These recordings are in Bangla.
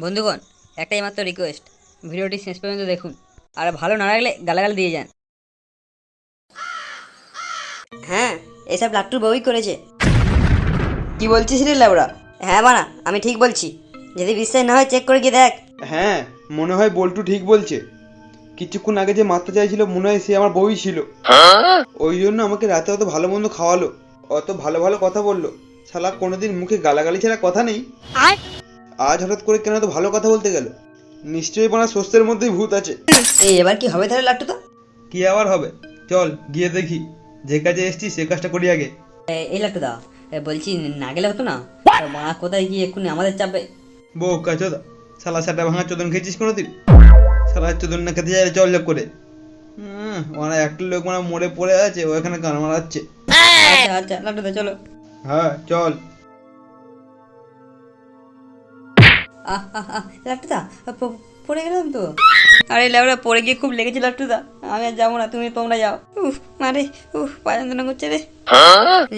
বন্ধুগণ একটাই মাত্র রিকোয়েস্ট ভিডিওটি শেষ পর্যন্ত দেখুন। আর ভালো না লাগলে গালাগাল দিয়ে যান। হ্যাঁ এসব লাট্টুর বউই করেছে। কি বলছিস রে লাউড়া হ্যাঁ বানা আমি ঠিক বলছি। যদি বিশ্বাস না হয় চেক করে গিয়ে দেখ। হ্যাঁ মনে হয় বল্টু ঠিক বলছে। কিছুক্ষণ আগে যে মারতে চাইছিল মনে হয় সে আমার বউই ছিল। ওই জন্য আমাকে রাতে অত ভালো মন্দ খাওয়ালো। অত ভালো ভালো কথা বলল। শালা কোনোদিন মুখে গালাগালি ছাড়া কথা নেই। আজ হঠাৎ করে কেন তো ভালো কথা বলতে গেল? নিশ্চয়ই বানা স্বস্থের মধ্যেই ভূত আছে। এই এবার কি হবে তাহলে লাট্টু তো? কি আবার হবে? চল গিয়ে দেখি। যে কাজে এসছি সে কাজটা করি আগে। এ- এই লাট্টু দা বলছি না গেলে হতো না? মা কোথায় গিয়ে এক্ষুনি আমাদের চাপবে? বউ কাচোদা সালা সাটা ভাঙা চোদন খেয়েছিস কোনোদিন? সালা চোদন না খেতে যায় চল করে। হুম মানে একটা লোক মানে মরে পড়ে আছে ওখানে এখানে গান মারাচ্ছে। আচ্ছা আচ্ছা লাট্টু দা চলো। হ্যাঁ চল। লাট্টুদা পড়ে গেলাম তো? আরে লেবরা পড়ে গিয়ে খুব লেগেছে লাট্টুদা। আমি আর যাব না তুমি তোমরা যাও। উফ মারে উফ পা যন্ত্রণা করছে রে।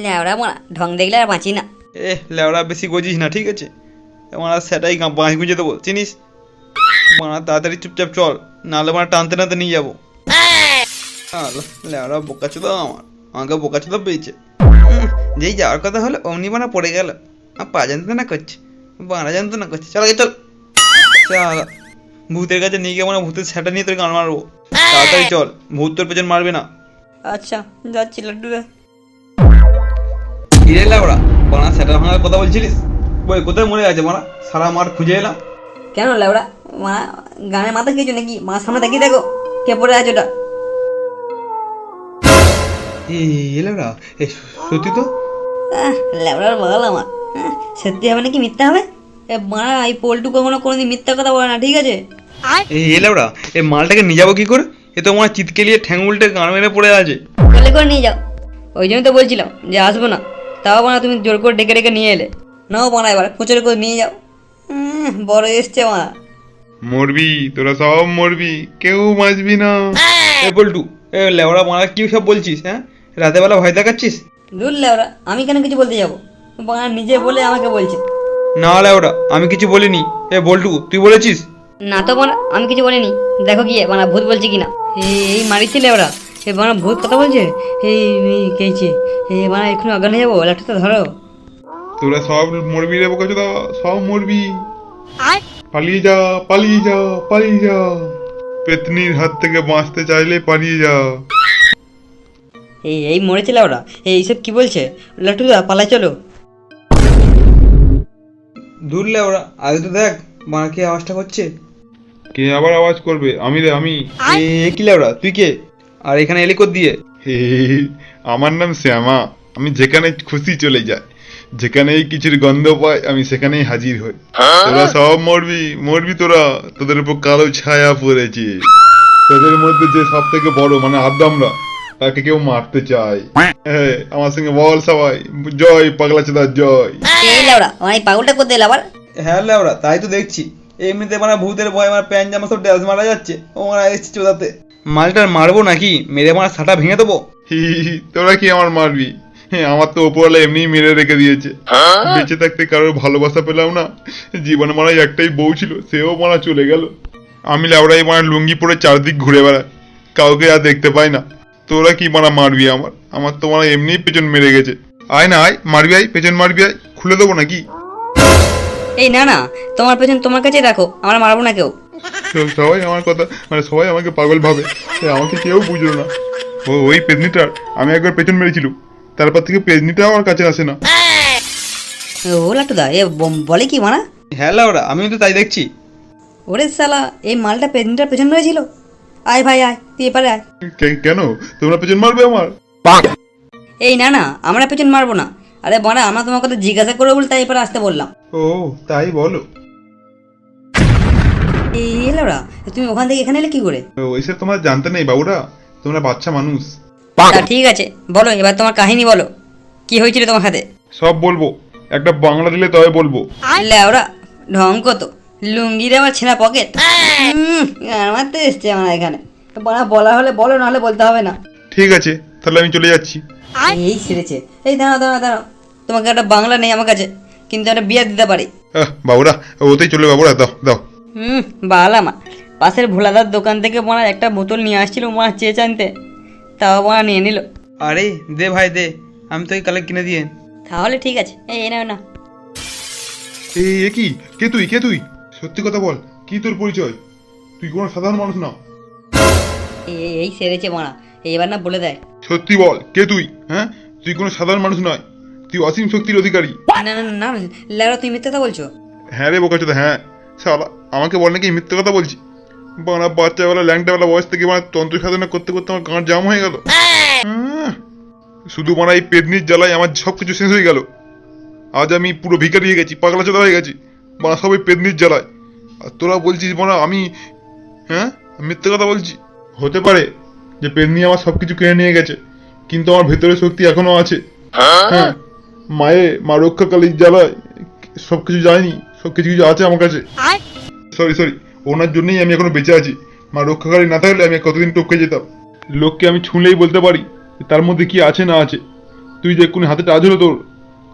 লেবরা মারা ঢং দেখলে আর বাঁচি না। এ লেওড়া বেশি গজিস না ঠিক আছে? আমার সেটাই বাঁশ গুঁজে দেবো চিনিস? মারা তাড়াতাড়ি চুপচাপ চল নাহলে মানে টানতে টানতে নিয়ে যাব। লেওড়া বোকা চোদা আমার আমাকে বোকা চোদা পেয়েছে। যেই যাওয়ার কথা হলো অমনি বানা পড়ে গেল। আর পা যন্ত্রণা করছে। বানা যন্ত্রণা করছে চল চল। চল। ভূতের কাছে নিয়ে গিয়ে মানে ভূতের সেটা নিয়ে তোর গান মারবো। তাড়াতাড়ি চল। ভূত তোর পেছন মারবে না। আচ্ছা যাচ্ছি লাট্টুদা কিরে লাউড়া বানা সেটা ভাঙার কথা বলছিলিস? বই কোথায় মরে আছে বানা সারা মাঠ খুঁজে এলাম। কেন লেবরা মা গানের মাথা কিছু নাকি? মা সামনে তাকিয়ে দেখো কে পড়ে আছে ওটা। এই এলাউড়া এই সত্যি তো? লেবরার বল আমার। সত্যি হবে নাকি মিথ্যা হবে? এ মা এই পোল্টু কখনো কোনোদিন মিথ্যা কথা বলে না ঠিক আছে? এই এলাউড়া এই মালটাকে নিয়ে যাব কি করে? এ তো আমার চিৎকে নিয়ে ঠ্যাং উল্টে গান মেরে পড়ে আছে। বলে করে নিয়ে যাও। ওই জন্য তো বলছিলাম যে আসব না। তাও বানা তুমি জোর করে ডেকে ডেকে নিয়ে এলে। নাও বানা এবার খুচরো করে নিয়ে যাও। উম, বড় এসছে বানা মরবি তোরা সব মরবি কেউ বাঁচবি না। এ বল্টু এ লেওড়া মারা কি সব বলছিস হ্যাঁ? রাতে বেলা ভয় দেখাচ্ছিস? দূর লেবরা আমি কেন কিছু বলতে যাব? বানা নিজে বলে আমাকে বলছে। না লেওড়া আমি কিছু বলিনি। এ বল্টু তুই বলেছিস? না তো বানা আমি কিছু বলিনি। দেখো গিয়ে বানা ভূত বলছে কিনা। এই এই মারিছিলে ওরা। এ বানা ভূত কথা বলছে? এই কেছে এই বানা এক্ষুনি অজ্ঞান হয়ে যাব লাঠিটা ধরো। তোরা সব মরবি রে বোকা চোদা সব মরবি। পালিয়ে যা পালিয়ে যা পালিয়ে যা। পেতনির হাত থেকে বাঁচতে চাইলে পালিয়ে যা। এই এই মরেছিল ওরা। এই সব কি বলছে? লাটুদা পালাই চলো। দূর লেওড়া আগে তো দেখ মারা কি আওয়াজটা করছে? কে আবার আওয়াজ করবে? আমি রে আমি। এ কি লেওড়া তুই কে? আর এখানে এলি কোথ দিয়ে। হে, আমার নাম শ্যামা। আমি যেখানে খুশি চলে যাই। যেখানেই কিছুর গন্ধ পাই আমি সেখানেই হাজির হই। তোরা সব মরবি মরবি তোরা। তোদের উপর কালো ছায়া পড়েছে। তোদের মধ্যে যে সব থেকে বড় মানে আদামরা। তাকে কেউ মারতে চায়। হ্যাঁ আমার সঙ্গে বল সবাই। জয় পাগলা চেদার জয়। এই লাউড়া আমার এই পাগলটা করতে এলো আবার? হ্যাঁ লেওড়া তাই তো দেখছি। এমনিতে মানে ভূতের ভয় আমার প্যান্ট জামা সব ড্যাস মারা যাচ্ছে। ও মারা এসছে চোদাতে। মালটার মারবো নাকি? মেরে মারা সাটা ভেঙে দেবো? হি হি হি, তোরা কি আমার মারবি? হ্যাঁ আমার তো ওপরওয়ালা এমনিই মেরে রেখে দিয়েছে। বেঁচে থাকতে কারোর ভালোবাসা পেলাম না। জীবনে মারাই একটাই বউ ছিল সেও মারা চলে গেল। আমি লাউড়াই মারা লুঙ্গি পরে চারদিক ঘুরে বেড়াই। কাউকে আর দেখতে পাই না। তোরা কি মারা মারবি আমার? আমার তো মারা এমনিই পেছন মেরে গেছে। আয় না আয় মারবি আয় পেছন মারবি আয় খুলে দেবো নাকি? এই না না তোমার পেছন তোমার কাছে রাখো আমরা মারবো না কেউ। তো সবাই আমার কথা মানে সবাই আমাকে পাগল ভাবে আমাকে কেউ বুঝলো না। ও ওই পেজনিটার আমি একবার পেছন মেরেছিল তারপর থেকে পেজনিটা আমার কাছে আসে না। ও লাটুদা এ বলে কি মানা হ্যাঁ লেওড়া আমিও তো তাই দেখছি। ওরে সালা এই মালটা পেজনিটার পেছন রয়েছিল? আয় ভাই আয় তুই এপারে আয়। কেন? তোমরা পেছন মারবে আমার। এই না না আমরা পেছন মারবো না। আরে বানা আমরা তোমার কথা জিজ্ঞাসা করে বলে তাই এপারে আসতে বললাম। ও তাই বলো। এই এলোরা তুমি ওখান থেকে এখানে এলে কি করে? ওইসব তোমার জানতে নেই বাবুরা। তোমরা বাচ্চা মানুষ। ঠিক আছে বলো এবার তোমার কাহিনী বলো। কি হয়েছিল তোমার সাথে? সব বলব। একটা বাংলা দিলে তবে বলব। লেওরা ঢং কত? লুঙ্গির আমার ছেঁড়া পকেট আমার তো এসছে আমার এখানে? বানা বলা হলে বলো নাহলে বলতে হবে না। ঠিক আছে তাহলে আমি চলে যাচ্ছি। এই ছেড়েছে। এই দাঁড়াও দাঁড়াও দাঁড়াও। তোমাকে একটা বাংলা নেই আমার কাছে কিন্তু একটা বিয়ে দিতে পারি। বাবুরা ওতেই চলে বাবুরা দাও দাও। হুম বালামা পাশের ভোলাদার দোকান থেকে মনে হয় একটা বোতল নিয়ে আসছিল মা চেয়ে চানতে তাও হয় নিয়ে নিল। আরে দে ভাই দে। আমি তোকে কালে কিনে দিয়ে তাহলে ঠিক আছে। এই নাও না এই এ কি? কে তুই? কে তুই? সত্যি কথা বল কি তোর পরিচয়? তুই কোনো সাধারণ মানুষ না। এই সেরেছে মারা এবার না বলে দেয়। সত্যি বল কে তুই? হ্যাঁ? তুই কোনো সাধারণ মানুষ নয় তুই অসীম শক্তির অধিকারী। না না না লেরা তুমি মিথ্যা কথা বলছো? হ্যাঁ রে বোকাচোদা হ্যাঁ। শালা আমাকে বল নাকি মিথ্যে কথা বলছি? বানা বাচ্চাবেলা ল্যাংটাবেলা বয়স থেকে মানে তন্ত্র সাধনা করতে করতে আমার গাঁট জাম হয়ে গেল। আহ, শুধু মানে এই পেটনির জ্বালায় আমার সব কিছু শেষ হয়ে গেল। আজ আমি পুরো ভিখারি হয়ে গেছি পাগলা চোদা হয়ে গেছি। মানে সবাই পেটনির জ্বালায়। আর তোরা বলছিস মানে আমি হ্যাঁ? মিথ্যে কথা বলছি। হতে পারে যে পেটনি আমার সব কিছু কেড়ে নিয়ে গেছে কিন্তু আমার ভেতরের শক্তি এখনও আছে। হ্যাঁ? মায়ে মা রক্ষাকালীর জ্বালায় সব কিছু যায়নি সব কিছু কিছু আছে আমার কাছে। সরি সরি ওনার জন্যই আমি এখনও বেঁচে আছি। মা রক্ষাকারী না থাকলে আমি কতদিন টপকে যেতাম। লোককে আমি ছুঁলেই বলতে পারি তার মধ্যে কি আছে না আছে। তুই যে কোনো হাতে টাচ হলো তোর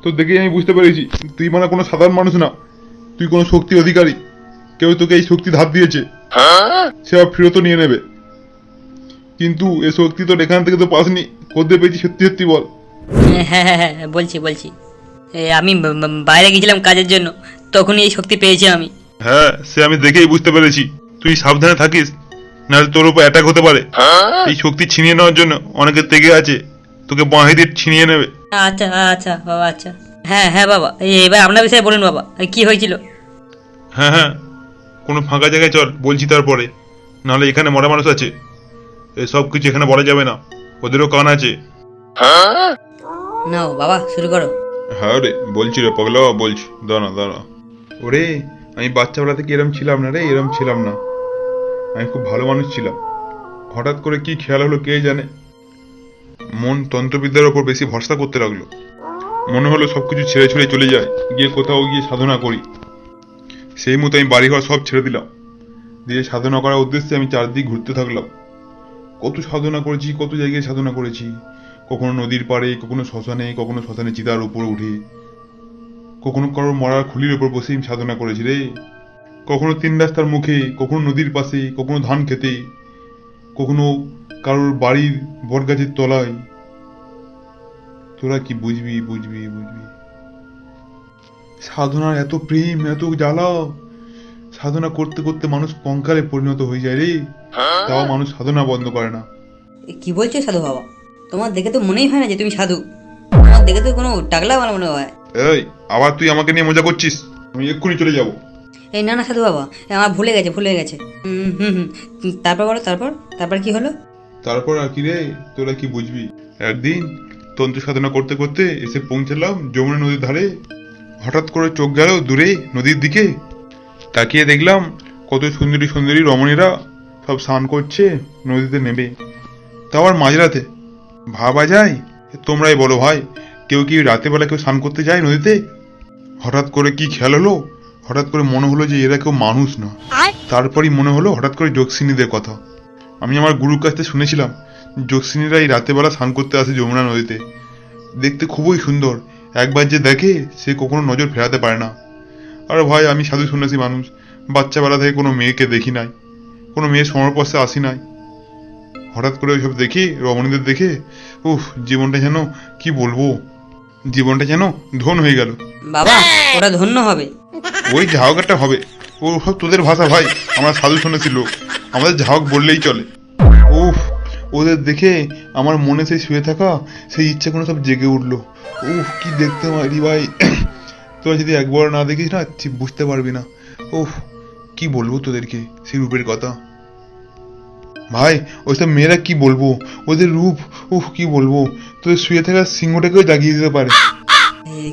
তোর দেখেই আমি বুঝতে পেরেছি তুই মানে কোনো সাধারণ মানুষ না। তুই কোনো শক্তি অধিকারী। কেউ তোকে এই শক্তি ধার দিয়েছে। সে আবার ফেরতও নিয়ে নেবে। কিন্তু এ শক্তি তোর এখান থেকে তো পাসনি। কোথায় পেয়েছি সত্যি সত্যি বল। হ্যাঁ হ্যাঁ হ্যাঁ বলছি বলছি। এই আমি বা- বা- বাইরে গেছিলাম কাজের জন্য। তখনই এই শক্তি পেয়েছি আমি। হ্যাঁ সে আমি দেখেই বুঝতে পেরেছি। তুই সাবধানে থাকিস নাহলে তোর উপর অ্যাটাক হতে পারে। এই শক্তি ছিনিয়ে নেওয়ার জন্য অনেকে তেগে আছে। তোকে বাঁহে দিয়ে ছিনিয়ে নেবে। আচ্ছা আচ্ছা বাবা আচ্ছা। হ্যাঁ হ্যাঁ বাবা। এই এবার আপনার বিষয়ে বলুন বাবা। এই কি হয়েছিল? হ্যাঁ হ্যাঁ। কোনো ফাঁকা জায়গায় চল বলছি তারপরে। নাহলে এখানে মরা মানুষ আছে। এসব কিছু এখানে বলা যাবে না। ওদেরও কান আছে। নাও বাবা শুরু করো। হ্যাঁ রে বলছি রে পগলা বলছি। দাঁড়া দাঁড়া। ওরে আমি বাচ্চাবেলা থেকে এরম ছিলাম না রে? এরম ছিলাম না। আমি খুব ভালো মানুষ ছিলাম। হঠাৎ করে কি খেয়াল হলো কে জানে? মন তন্ত্রবিদ্যার ওপর বেশি ভরসা করতে লাগল। মনে হলো সবকিছু ছেড়ে ছেড়ে চলে যায়। গিয়ে কোথাও গিয়ে সাধনা করি। সেই মতো আমি বাড়িঘর সব ছেড়ে দিলাম। দিয়ে সাধনা করার উদ্দেশ্যে আমি চারদিক ঘুরতে থাকলাম। কত সাধনা করেছি, কত জায়গায় সাধনা করেছি। কখনো নদীর পাড়ে, কখনো শ্মশানে কখনো শ্মশানে চিতার উপর উঠে। কখনো কারোর মরার খুলির উপর বসে আমি সাধনা করেছি রে। কখনো তিন রাস্তার মুখে, কখনো নদীর পাশে, কখনো ধান খেতে। কখনো কারোর বাড়ির বটগাছের তলায়। তোরা কি বুঝবি বুঝবি বুঝবি? সাধনার এত প্রেম এত জ্বালা সাধনা করতে করতে মানুষ কঙ্কালে পরিণত হয়ে যায় রে। তাও মানুষ সাধনা বন্ধ করে না। এ, কি বলছো সাধু বাবা? তোমার দেখে তো মনেই হয় না যে তুমি সাধু। তোমার দেখে তো কোনো টাকলা আমার মনে হয়। এই আবার তুই আমাকে নিয়ে মজা করছিস? আমি এক্ষুনি চলে যাব। এই না না সাধু বাবা আমার ভুলে গেছে ভুলে গেছে। হুম হুম তারপর বলো তারপর? তারপর কি হলো? তারপর আর কি রে? তোরা কি বুঝবি? একদিন তন্ত্র সাধনা করতে করতে এসে পৌঁছালাম যমুনা নদীর ধারে। হঠাৎ করে চোখ গেল দূরে নদীর দিকে। তাকিয়ে দেখলাম কত সুন্দরী সুন্দরী রমণীরা সব স্নান করছে নদীতে নেবে তা আবার মাঝরাতে। ভাবা যায় তোমরাই বলো ভাই কেউ কি রাতে বেলা কেউ স্নান করতে যায় নদীতে? হঠাৎ করে কি খেয়াল হলো? হঠাৎ করে মনে হলো যে এরা কেউ মানুষ না। তারপরই মনে হলো হঠাৎ করে যোগসিনীদের কথা। আমি আমার গুরুর কাছ থেকে শুনেছিলাম যোগসিনীরা এই রাতেবেলা স্নান করতে আসে যমুনা নদীতে। দেখতে খুবই সুন্দর। একবার যে দেখে সে কখনো নজর ফেরাতে পারে না। আর ভাই আমি সাধু সন্ন্যাসী মানুষ। বাচ্চাবেলা থেকে কোনো মেয়েকে দেখি নাই। কোনো মেয়ের সমরপক্ষে আসি নাই। হঠাৎ করে ওইসব দেখি রমণীদের দেখে উফ জীবনটা যেন কি বলব? জীবনটা যেন ধন হয়ে গেল। বাবা ওরা ধন্য হবে। ওই ঝাহক একটা হবে। ও সব তোদের ভাষা ভাই আমরা সাধু সন্ন্যাসী লোক। আমাদের ঝাহক বললেই চলে। ওদের দেখে আমার মনে সেই শুয়ে থাকা সেই ইচ্ছাগুলো সব জেগে উঠল। উফ কি দেখতে মারি ভাই। তোরা যদি একবার না দেখিস না ঠিক বুঝতে পারবি না। উফ কি বলব তোদেরকে সেই রূপের কথা। ভাই ওইসব মেয়েরা কি বলব? ওদের রূপ উফ কি বলব? তোদের শুয়ে থাকা সিংহটাকেও জাগিয়ে দিতে পারে।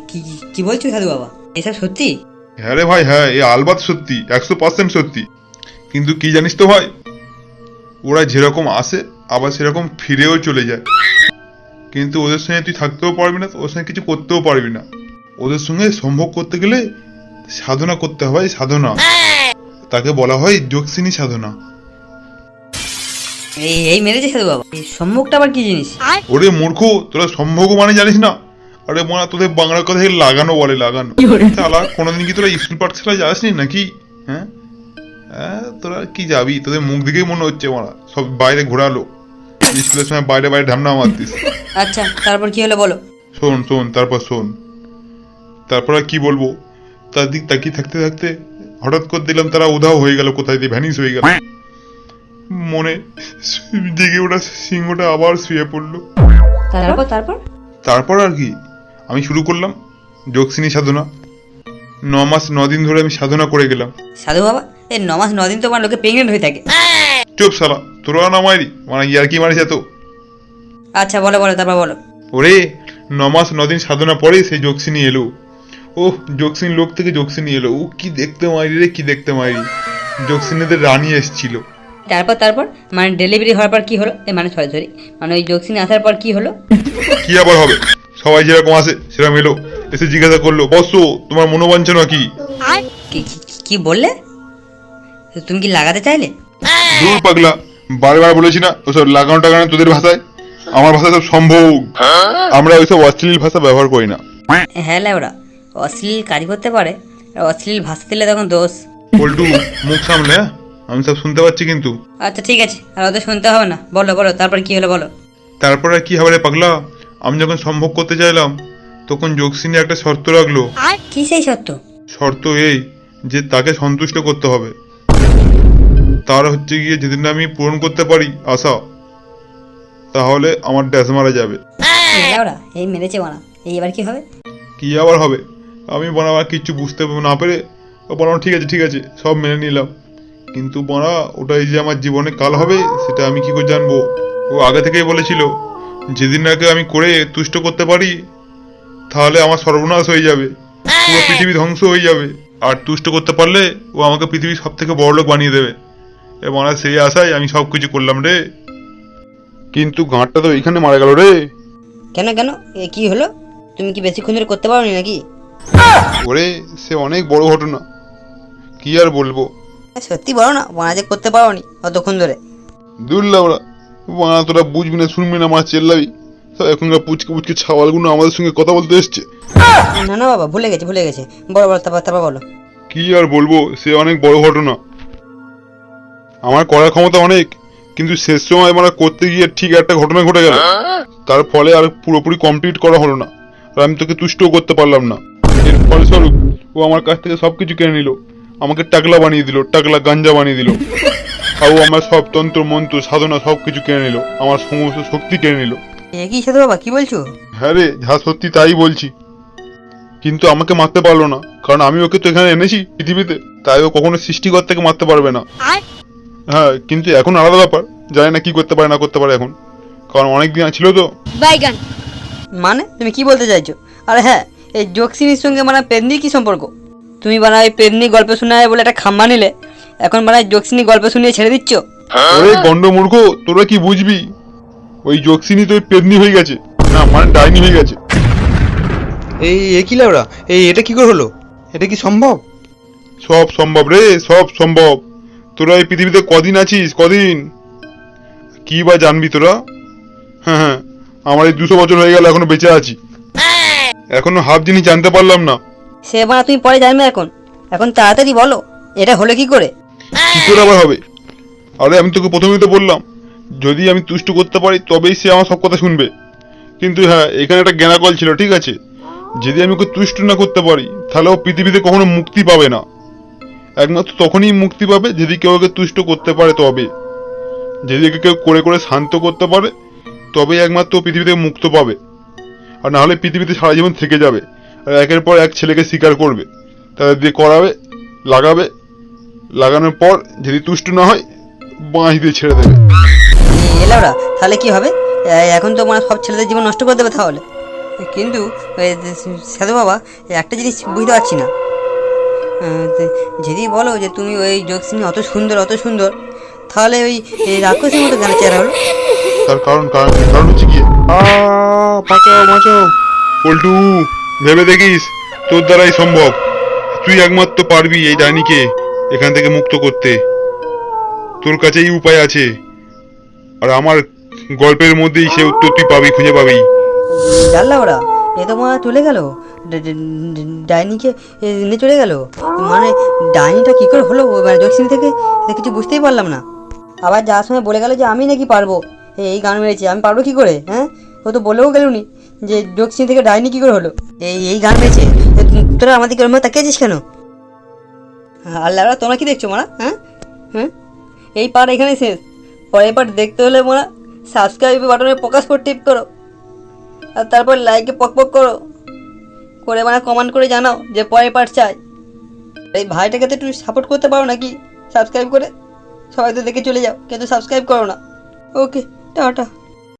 কি- কি বলছো সাধু বাবা? এসব সত্যি? হ্যাঁ রে ভাই হ্যাঁ এ আলবাত সত্যি একশো পার্সেন্ট সত্যি। কিন্তু কি জানিস তো ভাই? ওরা যেরকম আসে আবার সেরকম ফিরেও চলে যায়। কিন্তু ওদের সঙ্গে তুই থাকতেও পারবি না ওদের সঙ্গে কিছু করতেও পারবি না। ওদের সঙ্গে সম্ভব করতে গেলে সাধনা করতে হয় সাধনা। তাকে বলা হয় যোগসিনী সাধনা। এই এই মেরেছে সাধু বাবা। এই সম্মুখটা আবার কি জিনিস? ওরে মূর্খ তোরা সম্ভোগ মানে জানিস না? আরে মা তোদের বাংলা কথায় লাগানো বলে লাগানো। চালা কোনোদিন কি তোরা স্কুল পাঠশালা যাসনি নাকি? হ্যাঁ? হ্যাঁ তোরা কি যাবি? তোদের মুখ দিকেই মনে হচ্ছে মারা। সব বাইরে ঘোরালো। স্কুলের সময় বাইরে বাইরে ঢামনা মারতিস। আচ্ছা তারপর কি হলো বলো? শোন শোন তারপর শোন। তারপর আর কি বলব? তার দিক তাকিয়ে থাকতে থাকতে হঠাৎ করে দিলাম তারা উধাও হয়ে গেল কোথায় দিয়ে ভ্যানিস হয়ে গেল। মনে জেগে ওটা সিংহটা আবার শুয়ে পড়ল। তারপর? তারপর? তারপর আর কি? আমি শুরু করলাম যোগসিনী সাধনা। ন মাস ন দিন ধরে আমি সাধনা করে গেলাম। সাধু বাবা এই ন মাস নদিন তোমার লোকে প্রেগনেন্ট হয়ে থাকে। চুপ সালা তোরা না মারি মানে ইয়ার কি মারিস এত? আচ্ছা বলো বলো তারপর বলো। ওরে ন মাস ন দিন সাধনা পরেই সেই যোগসিনী এলো। ও যোগসিনী লোক থেকে যোগসিনী এলো। ও কি দেখতে মারি রে কি দেখতে মারি যোগসিনীদের রানী এসছিল। তারপর তারপর? মানে ডেলিভারি হওয়ার পর কি হলো? এ মানে সরি সরি মানে ওই জোকসিনে আসার পর কি হলো? কি আবার হবে? সবাই যেরকম আসে সেরকম এলো। এসে জিজ্ঞাসা করল বস তোমার মনোবাঞ্ছনা কি কি? কি- কি- কি বললে? তুমি কি লাগাতে চাইলে? দূর পাগলা। বারবার বলেছি না ওসব লাগানো টাগানো তোদের ভাষায়? আমার ভাষায় সব সম্ভব। আমরা ওইসব অশ্লীল ভাষা ব্যবহার করি না। হ্যাঁ ল্যাওরা অশ্লীল কাজ করতে পারে অশ্লীল ভাষা দিলে তখন দোষ। পল্টু মুখ সামলে হ্যাঁ? আমি সব শুনতে পাচ্ছি কিন্তু। আচ্ছা ঠিক আছে। আর ওদের শুনতে হবে না। বলো বলো তারপর কি হলো বলো। তারপরে কি হবে রে পাগলা? আমি যখন সম্ভব করতে চাইলাম তখন যোগসিনী একটা শর্ত রাখল। কি সেই শর্ত? শর্ত এই যে তাকে সন্তুষ্ট করতে হবে। তার হচ্ছে গিয়ে যেদিন আমি পূরণ করতে পারি আশা তাহলে আমার ড্যাশ মারা যাবে। এই মেরেছে বানা এই এবার কি হবে? কি আবার হবে? আমি বানাবার কিচ্ছু বুঝতে না পেরে ও বানানো ঠিক আছে ঠিক আছে সব মেনে নিলাম। কিন্তু বানা ওটাই যে আমার জীবনে কাল হবে সেটা আমি কি করে জানব? ও আগে থেকেই বলেছিল যেদিন নাকি আমি করে তুষ্ট করতে পারি তাহলে আমার সর্বনাশ হয়ে যাবে। পুরো পৃথিবী ধ্বংস হয়ে যাবে। আর তুষ্ট করতে পারলে ও আমাকে পৃথিবীর সব থেকে বড় লোক বানিয়ে দেবে। এবং সেই আশায় আমি সব কিছু করলাম রে। কিন্তু গাঁটটা তো এইখানে মারা গেল রে। কেন কেন? এ কি হলো? তুমি কি বেশিক্ষণ ধরে করতে পারোনি নাকি? ওরে সে অনেক বড় ঘটনা। কি আর বলব? সত্যি বলো না বানা যে করতে পারোনি অতক্ষণ ধরে। দুর্লা ওরা বানা তোরা বুঝবি না শুনবি না আমার চেল্লাবি। সব এখনকার পুচকে পুচকে ছাওয়ালগুলো আমাদের সঙ্গে কথা বলতে এসছে। না না বাবা ভুলে গেছে ভুলে গেছে। বলো বলো তারপর তারপর বলো। কি আর বলব সে অনেক বড় ঘটনা। আমার করার ক্ষমতা অনেক কিন্তু শেষ সময় মানে করতে গিয়ে ঠিক একটা ঘটনা ঘটে গেল। তার ফলে আর পুরোপুরি কমপ্লিট করা হলো না আর আমি তোকে তুষ্টও করতে পারলাম না। এর ফলস্বরূপ ও আমার কাছ থেকে সব কিছু কেড়ে নিল। আমাকে টাকলা বানিয়ে দিল টাকলা গাঞ্জা বানিয়ে দিল। আর ও আমার সব তন্ত্র মন্ত্র সাধনা সব কিছু কেড়ে নিল আমার সমস্ত শক্তি কেড়ে নিল। এ কি সাধু বাবা কি বলছো? হ্যাঁ রে যা সত্যি তাই বলছি। কিন্তু আমাকে মারতে পারল না কারণ আমি ওকে তো এখানে এনেছি পৃথিবীতে তাই ও কখনো সৃষ্টিকর্তাকে মারতে পারবে না। হ্যাঁ কিন্তু এখন আলাদা ব্যাপার। জানি না কি করতে পারে না করতে পারে এখন। কারণ অনেক দিন ছিল তো। বাইগান মানে? তুমি কি বলতে চাইছো? আরে হ্যাঁ এই যোগসিনীর সঙ্গে মানে পেদনির কি সম্পর্ক? তুমি মানে ওই পেদনি গল্প শোনায় বলে একটা খাম্মা নিলে এখন মানে যোগসিনী গল্প শুনিয়ে ছেড়ে দিচ্ছ? ওরে গন্ড মূর্খ তোরা কি বুঝবি? ওই যোগসিনী তো ওই পেদনি হয়ে গেছে। না মানে ডাইনি হয়ে গেছে। এই এ কি লাউরা এই এটা কি করে হলো? এটা কি সম্ভব? সব সম্ভব রে সব সম্ভব। তোরা এই পৃথিবীতে কদিন আছিস? কদিন? কি বা জানবি তোরা? হ্যাঁ হ্যাঁ আমার এই দুশো বছর হয়ে গেল এখনও বেঁচে আছি। এখনও হাফ জিনিস জানতে পারলাম না। সে মানে তুমি পরে জানবে এখন। এখন তাড়াতাড়ি বলো এটা হলো কি করে? কি করে আবার হবে? আরে আমি তোকে প্রথমেই তো বললাম যদি আমি তুষ্ট করতে পারি তবেই সে আমার সব কথা শুনবে। কিন্তু হ্যাঁ এখানে একটা জ্ঞানাকল ছিল ঠিক আছে? যদি আমি ওকে তুষ্ট না করতে পারি তাহলে ও পৃথিবীতে কখনো মুক্তি পাবে না। একমাত্র তখনই মুক্তি পাবে যদি কেউ ওকে তুষ্ট করতে পারে তবে। যদি একে কেউ করে করে শান্ত করতে পারে, তবেই একমাত্র পৃথিবীতে মুক্ত পাবে। আর না হলে পৃথিবীতে সারা জীবন থেকে যাবে। আর একের পর এক ছেলেকে স্বীকার করবে। তাদের দিয়ে করাবে, লাগাবে। লাগানোর পর যদি তুষ্ট না হয়, বাঁশ দিয়ে ছেড়ে দেবে। এলে ওরা তাহলে কি হবে? এখন তো মানে সব ছেলেদের জীবন নষ্ট করে দেবে তাহলে। কিন্তু সাধু বাবা, একটা জিনিস বুঝতে পারছি না। যদি বলো যে তুমি ওই যোগসিনী অত সুন্দর অত সুন্দর তাহলে ওই এই রাক্ষসের মতো গানের চেহারা হলো? তার কারণ কারণ কারণ হচ্ছে কি? আ বাঁচাও বাঁচাও পল্টু ভেবে দেখিস তোর দ্বারাই সম্ভব। তুই একমাত্র পারবি এই ডাইনিকে এখান থেকে মুক্ত করতে। তোর কাছেই উপায় আছে। আর আমার গল্পের মধ্যেই সে উত্তর তুই পাবি খুঁজে পাবি। জানলা ওরা এ তো মা চলে গেল। ডাইনিকে নিয়ে চলে গেল? মানে ডাইনিটা কী করে হলো? মানে জক্সিনি থেকে? কিছু বুঝতেই পারলাম না। আবার যাওয়ার সময় বলে গেল যে আমি নাকি পারব। এই গান মেরেছি, আমি পারব কি করে হ্যাঁ? ও তো বলেও গেলুনি যে জক্সিনি থেকে ডাইনি কী করে হলো? এই এই গান মেরেছে। তোরা আমাদেরকে ওরম তাকিয়েছিস কেন? আল্লাহ তোমরা কি দেখছ মারা? হ্যাঁ? হ্যাঁ? এই পার্ট এখানে শেষ পরের পার্ট দেখতে হলে মোরা সাবস্ক্রাইব বাটনে প্রকাশ করে টিপ করো। আর তারপর লাইকে পক পক করো। করে মানে কমেন্ট করে জানাও যে পরের পার্ট চাই। এই ভাইটাকে তো একটু সাপোর্ট করতে পারো নাকি? সাবস্ক্রাইব করে সবাই তো দেখে চলে যাও, কিন্তু সাবস্ক্রাইব করো না। Okay tata.